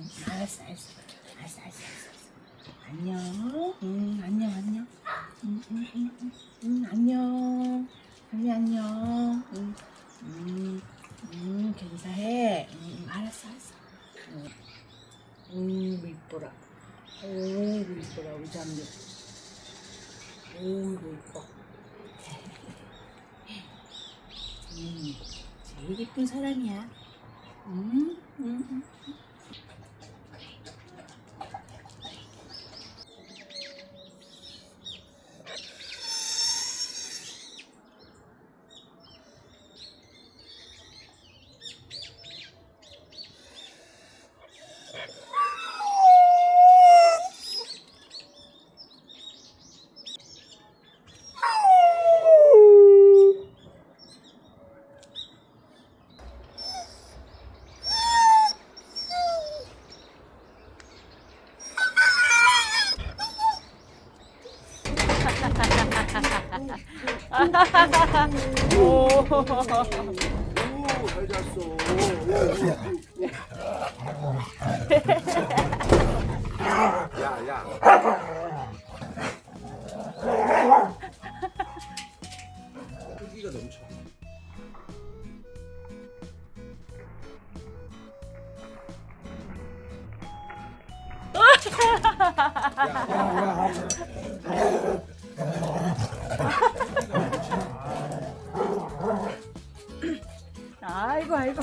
응, 알았어, 알았어. 알았어, 알았어, 알았어. 안녕. 응, 안녕, 안녕. 응, 응, 응, 응, 응, 안녕. 안녕, 안녕. 응, 응, 응, 인사해. 응, 알았어, 알았어. 응, 응, 이뻐라. 어이구, 이뻐라, 우리 잠들. 어이구, 이뻐. 음, 제일 예쁜 사람이야. 음, 음, 음. 오잘 잤어. 야야. 크기가 넘쳐. 아 이고, 아이고.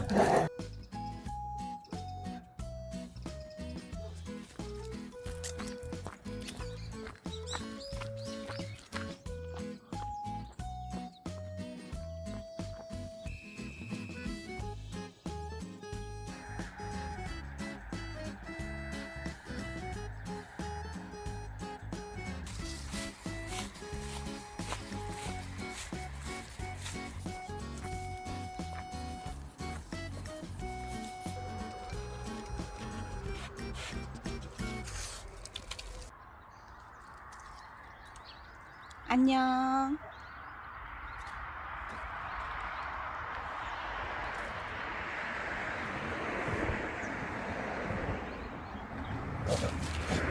안녕.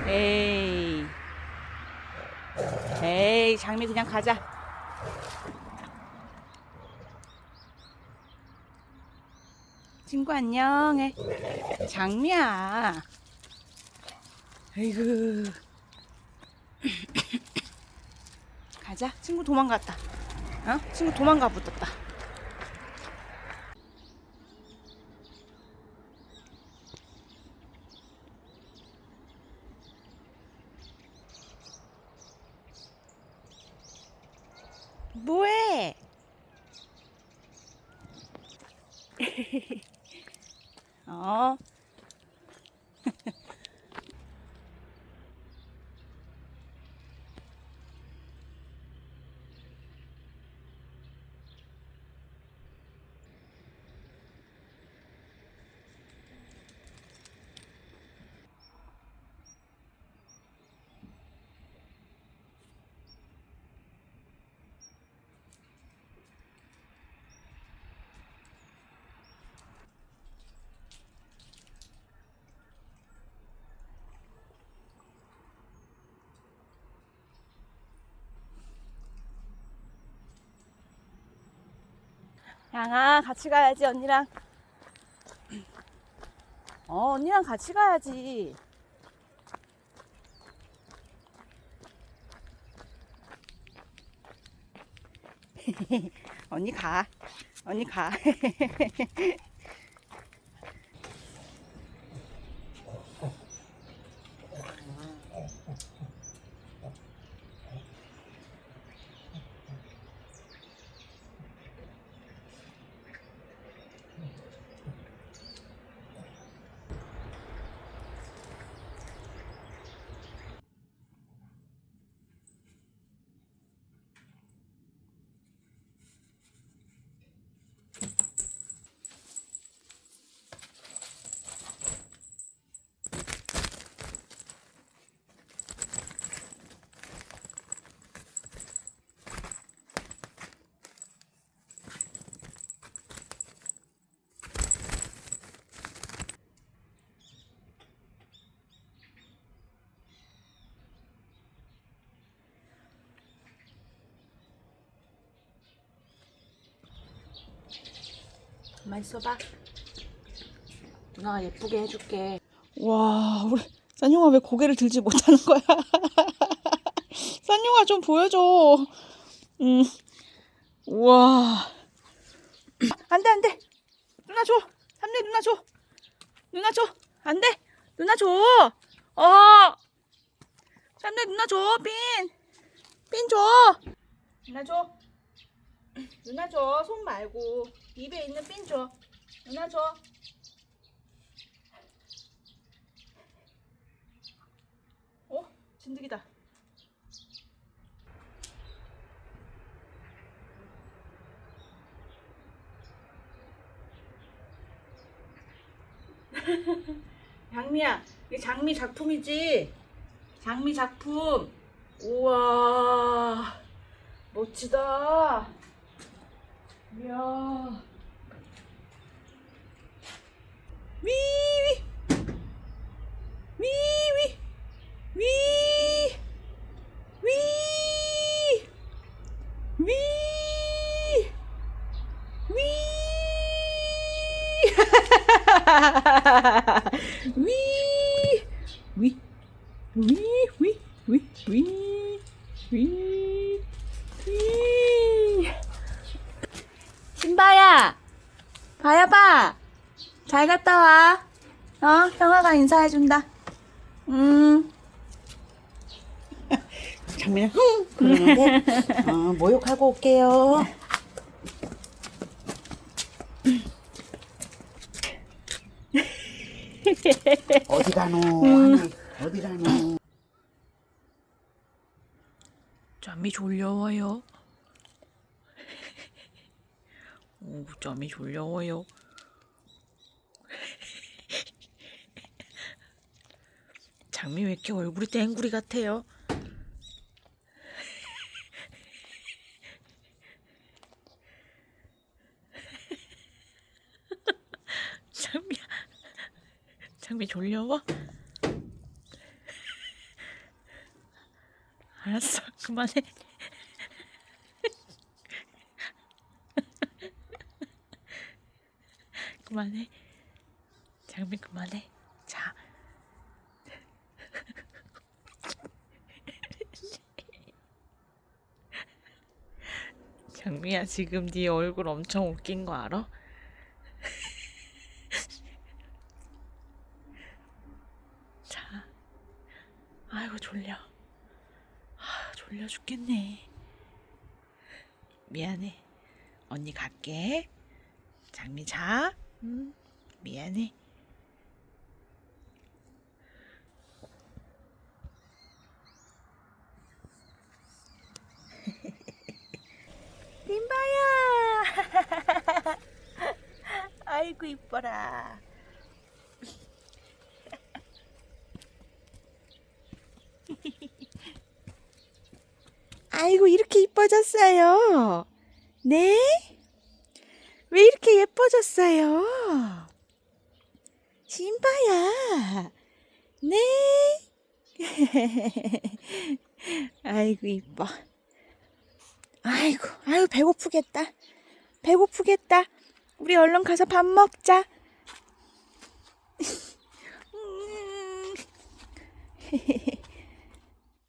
에이. 에이, 장미 그냥 가자. 친구 안녕해. 장미야. 아이고. 가자. 친구 도망갔다. 어? 친구 도망가 붙었다. 뭐해? 어? 양아 같이 가야지 언니랑. 어 언니랑 같이 가야지. 언니 가. 언니 가 가만 있어봐. 누나가 예쁘게 해줄게. 와, 우리 싼용아 왜 고개를 들지 못하는 거야? 싼용아 좀 보여줘. 음, 우와. 안 돼, 안 돼. 누나 줘. 삼내 누나 줘. 누나 줘. 안 돼. 누나 줘. 어. 삼내 누나 줘. 빈. 빈 줘. 누나 줘. 누나 줘. 손 말고. 입에 있는 빈 줘. 누나 줘. 어? 진드기다. 장미야, 이게 장미 작품이지? 장미 작품. 우와, 멋지다. 이야. 위위, 위위. 위, 위, 위, 위, 위, 위, 위, 위, 위, 위, 위, 위. 신바야, 봐야 봐. 잘 갔다 와. 어, 형아가 인사해준다. 음. 장미는 흥 그러는데 어, 모욕하고 올게요. 어디 가노? 하네. 어디 가노? 잠이 졸려워요. 오, 잠이 졸려워요. 장미 왜 이렇게 얼굴이 땡구리 같아요? 장미야, 장미 졸려워? 알았어, 그만해. 그만해. 장미 그만해. 자. 장미야 지금 네 얼굴 엄청 웃긴 거 알아? 자. 아이고 졸려. 아, 졸려 죽겠네. 미안해. 언니 갈게. 장미 자. 음, 미안해. 림바야. 아이고 이뻐라. 아이고 이렇게 이뻐졌어요. 네? 왜 이렇게 예뻐졌어요? 신바야. 네? 아이고 이뻐. 아이고, 아유 배고프겠다. 배고프겠다. 우리 얼른 가서 밥 먹자. 음.